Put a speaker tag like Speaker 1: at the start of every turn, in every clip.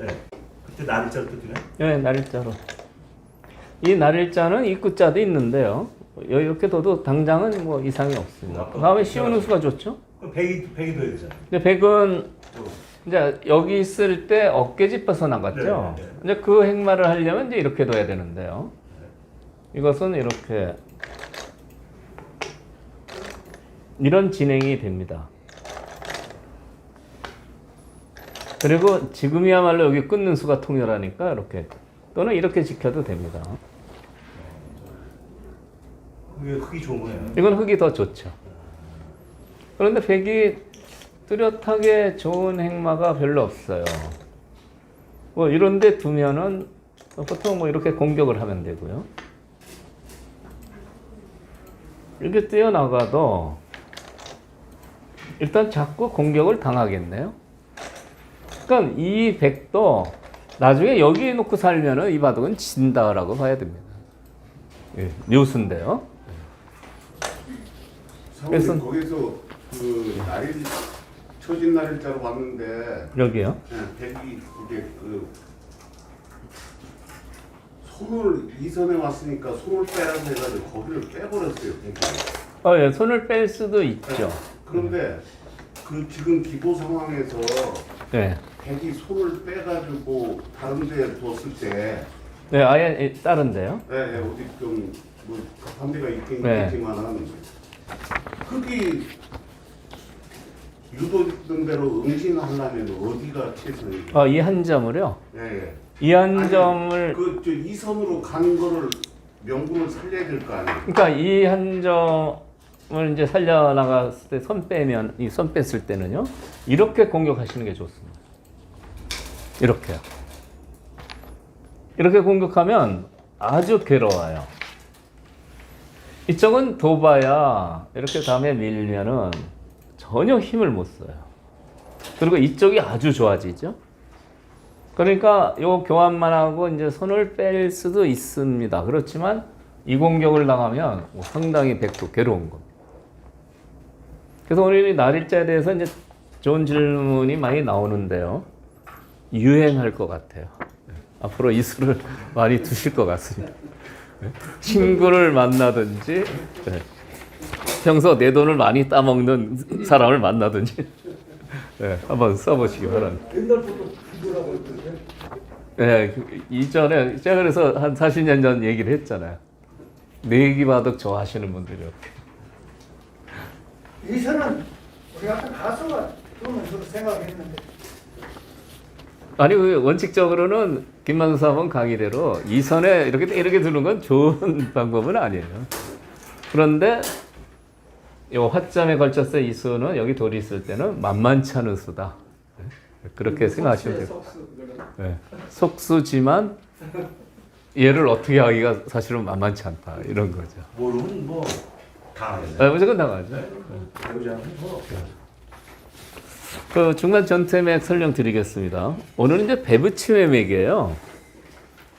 Speaker 1: 네. 그때 날짜를 또 드네.
Speaker 2: 네, 날일자로. 이 날일자는 입구자도 있는데요. 이렇게 둬도 당장은 뭐 이상이 없습니다. 다음에 씌우는 수가 좋죠.
Speaker 1: 그럼 백이 백이 둬야 되잖아.
Speaker 2: 근데 백은
Speaker 1: 또.
Speaker 2: 이제 여기 있을 때 어깨 짚어서 나갔죠.
Speaker 1: 네, 네.
Speaker 2: 이제 그 행마를 하려면 이제 이렇게 둬야 되는데요. 이것은 이렇게 이런 진행이 됩니다. 그리고 지금이야말로 여기 끊는 수가 통렬하니까 이렇게 또는 이렇게 지켜도 됩니다.
Speaker 1: 그게 흙이 좋은 거예요.
Speaker 2: 이건 흙이 더 좋죠. 그런데 백이 뚜렷하게 좋은 행마가 별로 없어요. 뭐 이런데 두면은 보통 뭐 이렇게 공격을 하면 되고요. 이렇게 뛰어나가도 일단 자꾸 공격을 당하겠네요. 그러니까 이 백도 나중에 여기에 놓고 살면은 이 바둑은 진다라고 봐야 됩니다. 예.
Speaker 3: 사모님
Speaker 2: 그래서-
Speaker 3: 거기서 그 날일 처진 날일자로 왔는데
Speaker 2: 여기요.
Speaker 3: 예, 백이 이게 그 손을 이선에 왔으니까 손을 빼야 돼가지고 거기를 빼버렸어요 백이.
Speaker 2: 어, 예, 손을 뺄 수도 있죠.
Speaker 3: 그런데 그 지금 기보 상황에서
Speaker 2: 네.
Speaker 3: 백이 손을 빼가지고 다른 데 뒀을 때
Speaker 2: 네, 아예 다른데요.
Speaker 3: 예, 예, 어디 좀뭐 데가 있긴
Speaker 2: 네.
Speaker 3: 있겠지만은 흙이 유도된 대로 응신하려면 어디가 최선이에요?
Speaker 2: 어, 이 한 점을요.
Speaker 3: 예, 예.
Speaker 2: 이한 점을
Speaker 3: 그저 이선으로 간 거를 명분을 살려야 될 거 아니에요?
Speaker 2: 그러니까 이 한 점을 이제 살려 나갔을 때 손 빼면 이 손 뺐을 때는요. 이렇게 공격하시는 게 좋습니다. 이렇게요. 이렇게 공격하면 아주 괴로워요. 이쪽은 둬봐야 이렇게 다음에 밀면은 전혀 힘을 못 써요. 그리고 이쪽이 아주 좋아지죠. 그러니까 요 교환만 하고 이제 손을 뺄 수도 있습니다. 그렇지만 이 공격을 당하면 뭐 상당히 백도 괴로운 겁니다. 그래서 오늘 이 날일자에 대해서 이제 좋은 질문이 많이 나오는데요. 유행할 것 같아요. 앞으로 이 수를 많이 두실 것 같습니다. 친구를 만나든지 네. 평소 내 돈을 많이 따먹는 사람을 만나든지 네, 한번 써보시기 바랍니다. 네, 그 이전에 제가 그래서 한 40년 전 얘기를 했잖아요. 내기 바둑 좋아하시는 분들이 이렇게.
Speaker 4: 이선은 우리 같은 가수가 그러면 생각했는데
Speaker 2: 아니 그 원칙적으로는 김만수 사범 강의대로 이 선에 이렇게 이렇게 두는 건 좋은 방법은 아니에요. 그런데 요 화점에 걸쳤어 이 수는 여기 돌이 있을 때는 만만치 않은 수다. 그렇게 생각하시면 돼요.
Speaker 4: 속수.
Speaker 2: 네. 속수지만 얘를 어떻게 하기가 사실은 만만치 않다 이런 거죠.
Speaker 1: 모르면 뭐다 하겠네.
Speaker 2: 네, 무조건 나가죠.
Speaker 1: 배우자는 뭐.
Speaker 2: 그 중간 전투맥 설명드리겠습니다. 오늘은 이제 배부침의 맥이에요.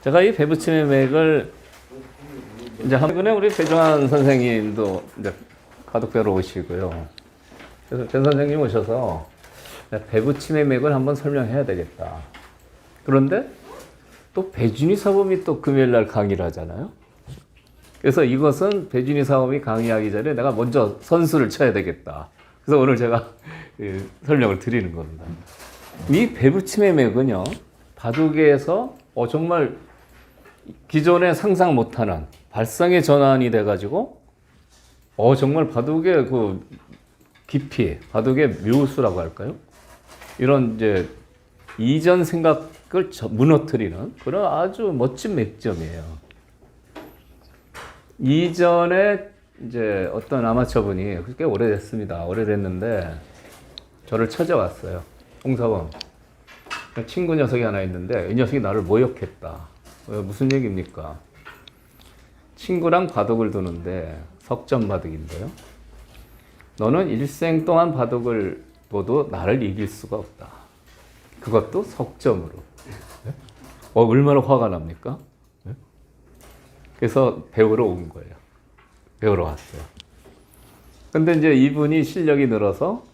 Speaker 2: 제가 이 배부침의 맥을 이제 한 번에 우리 배종환 선생님도 이제 바둑배로 오시고요. 그래서 전 선생님 오셔서 배부침의 맥을 한번 설명해야 되겠다. 그런데 또 배준희 사범이 또 금요일 날 강의를 하잖아요. 그래서 이것은 배준희 사범이 강의하기 전에 내가 먼저 선수를 쳐야 되겠다. 그래서 오늘 제가 그 설명을 드리는 겁니다. 이 배부침의 맥은요, 바둑에서 어, 정말 기존에 상상 못하는 발상의 전환이 돼가지고 어, 정말 바둑의 그 깊이, 바둑의 묘수라고 할까요? 이런 이제 이전 생각을 저- 무너뜨리는 그런 아주 멋진 맥점이에요. 이전에 이제 어떤 아마추어분이 그게 오래됐습니다. 오래됐는데 저를 찾아왔어요. 홍사범. 친구 녀석이 하나 있는데 이 녀석이 나를 모욕했다. 왜, 무슨 얘기입니까? 친구랑 바둑을 두는데 석점 바둑인데요. 너는 일생 동안 바둑을 둬도 나를 이길 수가 없다. 그것도 석점으로. 네? 어, 얼마나 화가 납니까? 네? 그래서 배우러 온 거예요. 배우러 왔어요. 근데 이제 이분이 실력이 늘어서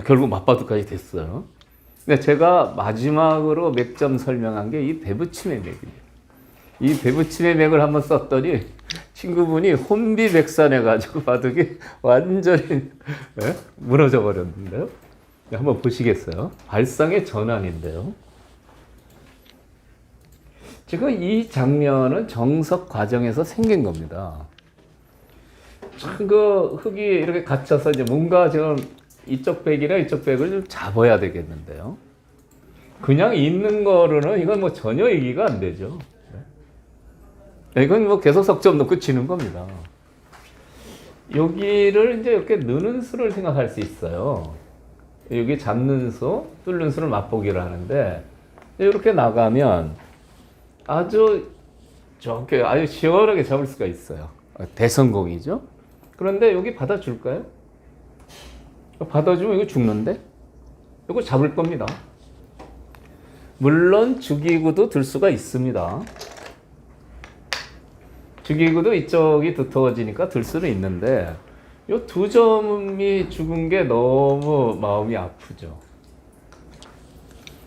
Speaker 2: 결국 맞바둑까지 됐어요. 근데 제가 마지막으로 맥점 설명한 게 이 배부침의 맥입니다. 이 배부침의 맥을 한번 썼더니 친구분이 혼비 백산해 가지고 바둑이 완전히 예? 무너져 버렸는데요. 네, 한번 보시겠어요? 발상의 전환인데요. 지금 이 장면은 정석 과정에서 생긴 겁니다. 참그 흙이 이렇게 갇혀서 이제 뭔가 지금 이쪽 백이나 이쪽 백을 좀 잡아야 되겠는데요. 그냥 있는 거로는 이건 뭐 전혀 얘기가 안 되죠. 네. 이건 뭐 계속 석점 놓고 치는 겁니다. 여기를 이제 이렇게 느는 수를 생각할 수 있어요. 여기 잡는 수, 뚫는 수를 맛보기를 하는데 이렇게 나가면 아주 좋게 아주 시원하게 잡을 수가 있어요. 대성공이죠. 그런데 여기 받아줄까요? 받아주면 이거 죽는데? 이거 잡을 겁니다. 물론 죽이고도 들 수가 있습니다. 죽이고도 이쪽이 두터워지니까 들 수는 있는데 이 두 점이 죽은 게 너무 마음이 아프죠.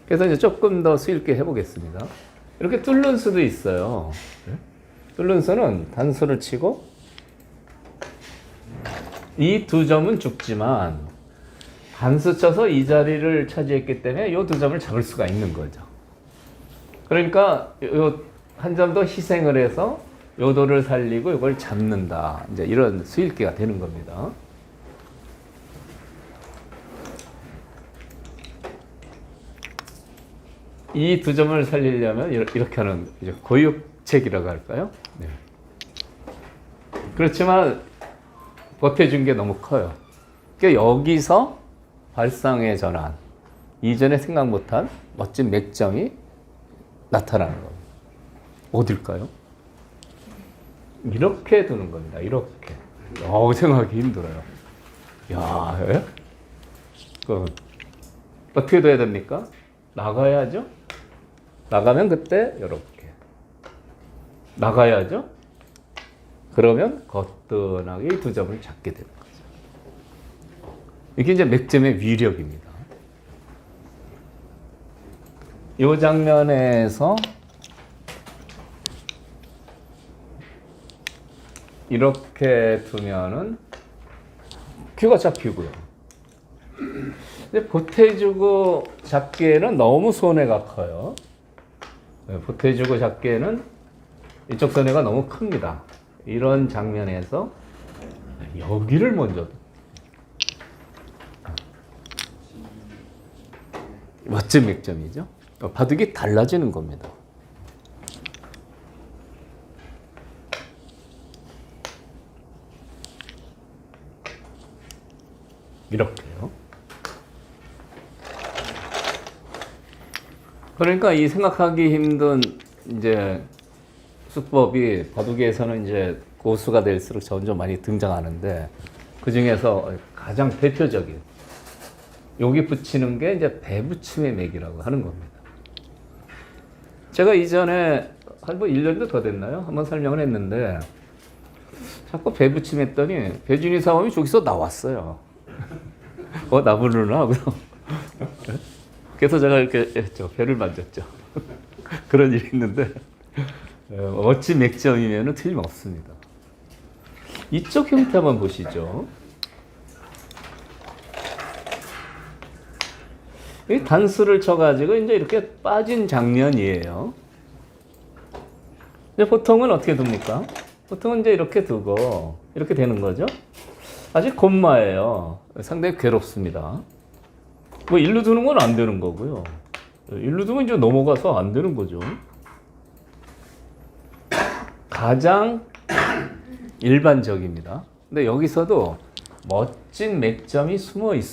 Speaker 2: 그래서 이제 조금 더 수있게 해보겠습니다. 이렇게 뚫는 수도 있어요. 뚫는 수는 단수를 치고 이 두 점은 죽지만 단수 쳐서 이 자리를 차지했기 때문에 이 두 점을 잡을 수가 있는 거죠. 그러니까 한 점 더 희생을 해서 요도를 살리고 이걸 잡는다. 이제 이런 수일기가 되는 겁니다. 이 두 점을 살리려면 이렇게 하는 고육책이라고 할까요? 네. 그렇지만 버텨준 게 너무 커요. 그러니까 여기서 발상의 전환, 이전에 생각 못한 멋진 맥점이 나타나는 겁니다. 어딜까요? 이렇게 두는 겁니다. 이렇게. 어 생각하기 힘들어요. 야, 예? 그 어떻게 돼야 됩니까? 나가야죠. 나가면 그때 이렇게 나가야죠. 그러면 거뜬하게 이두 점을 잡게 거죠. 이게 이제 맥점의 위력입니다. 이 장면에서 이렇게 두면은 큐가 잡히고요. 근데 보태주고 잡기에는 너무 손해가 커요. 네, 보태주고 잡기에는 이쪽 손해가 너무 큽니다. 이런 장면에서 여기를 먼저 멋진 맥점이죠. 바둑이 달라지는 겁니다. 이렇게요. 그러니까 이 생각하기 힘든 이제 수법이 바둑에서는 이제 고수가 될수록 점점 많이 등장하는데 그 중에서 가장 대표적인 여기 붙이는 게 이제 배붙임의 맥이라고 하는 겁니다. 제가 이전에 한 뭐 1년도 더 됐나요? 한번 설명을 했는데 자꾸 배붙임 했더니 배준희 사범이 저기서 나왔어요. 어, 나 부르나? 그래서 제가 이렇게 했죠. 배를 만졌죠. 그런 일이 있는데, 어, 멋진 맥점이면 틀림없습니다. 이쪽 형태 한번 보시죠. 이 단수를 쳐가지고 이제 이렇게 빠진 장면이에요. 이제 보통은 어떻게 둡니까? 보통은 이제 이렇게 두고, 이렇게 되는 거죠. 아직 콤마예요. 상당히 괴롭습니다. 뭐 일로 두는 건 안 되는 거고요. 일로 두면 이제 넘어가서 안 되는 거죠. 가장 일반적입니다. 근데 여기서도 멋진 맥점이 숨어 있습니다.